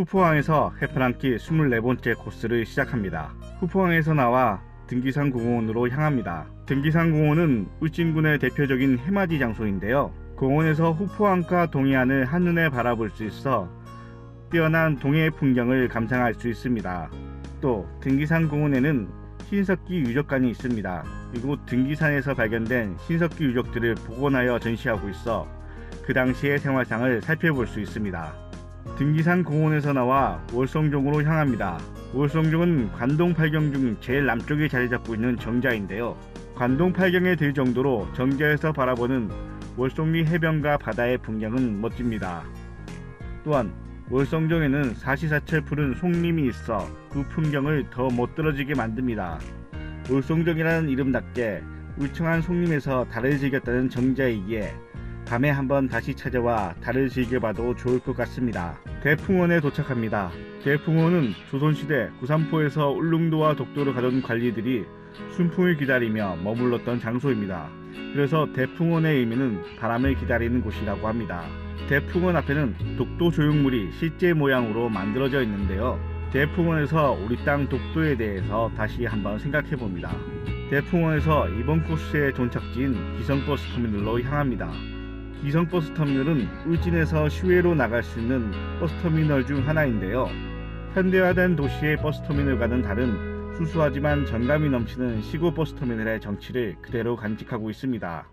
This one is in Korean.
후포항에서 해파랑길 24번째 코스를 시작합니다. 후포항에서 나와 등기산 공원으로 향합니다. 등기산 공원은 울진군의 대표적인 해맞이 장소인데요. 공원에서 후포항과 동해안을 한눈에 바라볼 수 있어 뛰어난 동해 풍경을 감상할 수 있습니다. 또 등기산 공원에는 신석기 유적관이 있습니다. 이곳 등기산에서 발견된 신석기 유적들을 복원하여 전시하고 있어 그 당시의 생활상을 살펴볼 수 있습니다. 등기산 공원에서 나와 월성종으로 향합니다. 월성종은 관동 팔경 중 제일 남쪽에 자리 잡고 있는 정자인데요. 관동 팔경에 들 정도로 정자에서 바라보는 월성리 해변과 바다의 풍경은 멋집니다. 또한 월성종에는 사시사철 푸른 송림이 있어 그 풍경을 더 멋들어지게 만듭니다. 월성종이라는 이름답게 울청한 송림에서 달을 즐겼다는 정자이기에 밤에 한번 다시 찾아와 달을 즐겨봐도 좋을 것 같습니다. 대풍원에 도착합니다. 대풍원은 조선시대 구산포에서 울릉도와 독도를 가던 관리들이 순풍을 기다리며 머물렀던 장소입니다. 그래서 대풍원의 의미는 바람을 기다리는 곳이라고 합니다. 대풍원 앞에는 독도 조형물이 실제 모양으로 만들어져 있는데요. 대풍원에서 우리 땅 독도에 대해서 다시 한번 생각해 봅니다. 대풍원에서 이번 코스의 종착지인 기성버스 터미널로 향합니다. 기성버스 터미널은 울진에서 시외로 나갈 수 있는 버스 터미널 중 하나인데요. 현대화된 도시의 버스 터미널과는 다른 수수하지만 정감이 넘치는 시골 버스 터미널의 정치를 그대로 간직하고 있습니다.